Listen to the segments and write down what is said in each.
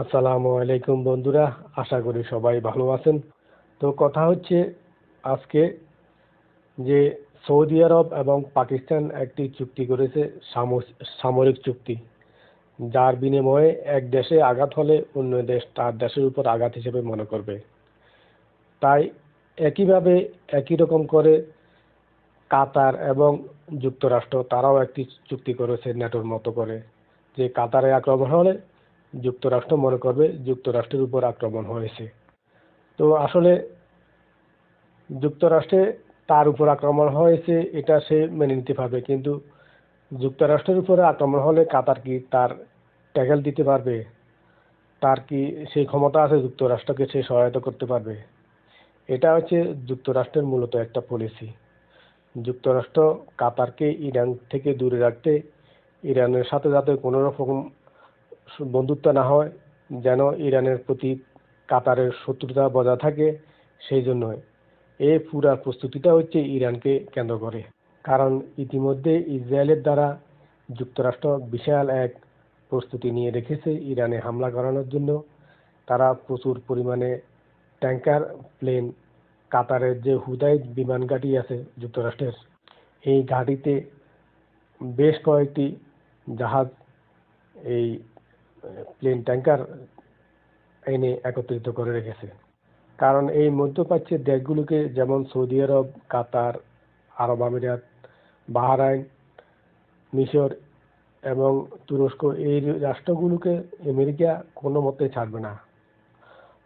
আসসালামু আলাইকুম বন্ধুরা, আশা করি সবাই ভালো আছেন। তো কথা হচ্ছে আজকে যে সৌদি আরব এবং পাকিস্তান একটি চুক্তি করেছে সামরিক চুক্তি। যার বিনিময়ে এক দেশে আঘাত হলে অন্য দেশ তার দেশের উপর আঘাত হিসেবে মনে করবে। তাই একইভাবে একই রকম করে কাতার এবং যুক্তরাষ্ট্র, তারাও একটি চুক্তি করেছে ন্যাটোর মতো করে, যে কাতারে আক্রমণ হলে যুক্তরাষ্ট্র মনে করবে যুক্তরাষ্ট্রের উপর আক্রমণ হয়েছে। তো আসলে যুক্তরাষ্ট্রে তার উপর আক্রমণ হয়েছে, এটা সে মেনে নিতে পারবে। কিন্তু যুক্তরাষ্ট্রের উপরে আক্রমণ হলে কাতার কি তার ট্যাকেল দিতে পারবে? তার কি সেই ক্ষমতা আছে যুক্তরাষ্ট্রকে সে সহায়তা করতে পারবে? এটা হচ্ছে যুক্তরাষ্ট্রের মূলত একটা পলিসি যুক্তরাষ্ট্র কাতারকে ইরান থেকে দূরে রাখতে, ইরানের সাথে যাতে কোনো রকম বন্ধুত্ব না হয়, যেন ইরানের প্রতি কাতারের শত্রুতা বজায় থাকে, সেই জন্য এই পুরা প্রস্তুতিটা হচ্ছে ইরানকে কেন্দ্র করে। কারণ ইতিমধ্যে ইসরায়েলের দ্বারা যুক্তরাষ্ট্র বিশাল এক প্রস্তুতি নিয়ে রেখেছে ইরানে হামলা করানোর জন্য। তারা প্রচুর পরিমাণে ট্যাঙ্কার প্লেন, কাতারের যে হুদাইদ বিমান ঘাঁটি আছে যুক্তরাষ্ট্রের, এই ঘাঁটিতে বেশ কয়েকটি জাহাজ এই প্লেন ট্যাঙ্কার এনে একত্রিত করে রেখেছে। কারণ এই মধ্যপ্রাচ্যের দেশগুলোকে যেমন সৌদি আরব, কাতার, আরব আমিরাত, বাহরাইন, মিশর এবং তুরস্ক এই রাষ্ট্রগুলোকে আমেরিকা কোনো মতে ছাড়বে না।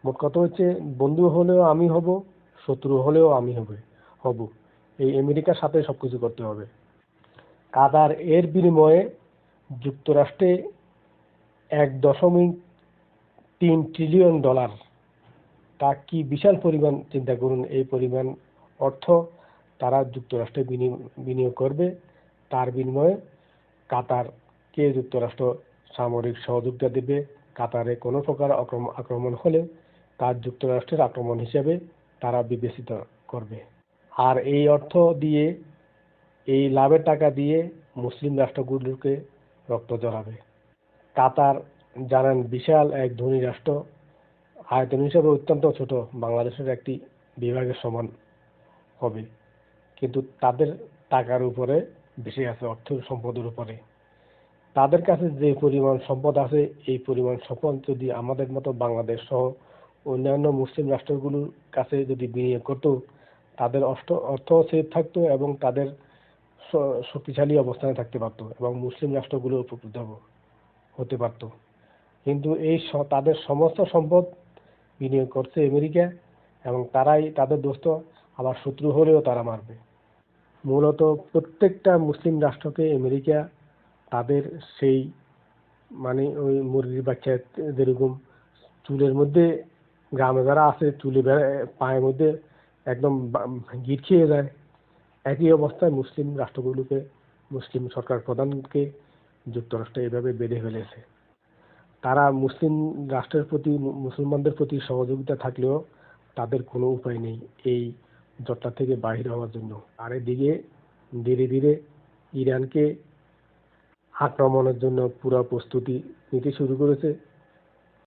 মোট কথা হচ্ছে, বন্ধু হলেও আমি হব, শত্রু হলেও আমি হবে, হব। এই আমেরিকার সাথে সব কিছু করতে হবে। কাতার এর বিনিময়ে যুক্তরাষ্ট্রে এক দশমিক তিন ট্রিলিয়ন ডলার তা কি বিশাল পরিমাণ? চিন্তা করুন, এই পরিমাণ অর্থ তারা যুক্তরাষ্ট্রে বিনিয়োগ করবে। তার বিনিময়ে কাতারকে যুক্তরাষ্ট্র সামরিক সহযোগিতা দেবে? কাতারে কোনো প্রকার আক্রমণ হলে তার যুক্তরাষ্ট্রের আক্রমণ হিসেবে তারা বিবেচিত করবে। আর এই অর্থ দিয়ে, এই লাভের টাকা দিয়ে মুসলিম রাষ্ট্রগুলোকে রক্ত জড়াবে কাতার জানান বিশাল এক ধনী রাষ্ট্র। আয়তন হিসাবে অত্যন্ত ছোট। বাংলাদেশের একটি বিভাগের সমান হবে। কিন্তু তাদের টাকার উপরে বেশি আছে অর্থ সম্পদের উপরে। তাদের কাছে যে পরিমাণ সম্পদ আছে, এই পরিমাণ সম্পদ যদি আমাদের মতো বাংলাদেশ সহ অন্যান্য মুসলিম রাষ্ট্রগুলোর কাছে যদি বিনিয়োগ করতো, তাদের অষ্ট, অর্থ সেফ থাকতো এবং তাদের শক্তিশালী অবস্থানে থাকতে পারতো এবং মুসলিম রাষ্ট্রগুলো উপকৃত হতে পারতো। কিন্তু এই তাদের সমস্ত সম্পদ বিনিয়োগ করছে আমেরিকা এবং তারাই তাদের দোস্ত, আবার শত্রু হলেও তারা মারবে। মূলত প্রত্যেকটা মুসলিম রাষ্ট্রকে আমেরিকা তাদের সেই মানে ওই মুরগির বাচ্চা যেরকম চুলের মধ্যে, গ্রামে যারা আছে, চুলে পায়ের মধ্যে একদম গিট খেয়ে যায়। একই অবস্থায় মুসলিম রাষ্ট্রগুলোকে, মুসলিম সরকার প্রধানকে যুক্তরাষ্ট্র এভাবে বেড়ে ফেলেছে। তারা মুসলিম রাষ্ট্রের প্রতি, মুসলমানদের প্রতি সহযোগিতা থাকলেও তাদের কোনো উপায় নেই এই জটটা থেকে বাহির হওয়ার জন্য। আর এদিকে ধীরে ধীরে ইরানকে আক্রমণের জন্য পুরা প্রস্তুতি নিতে শুরু করেছে।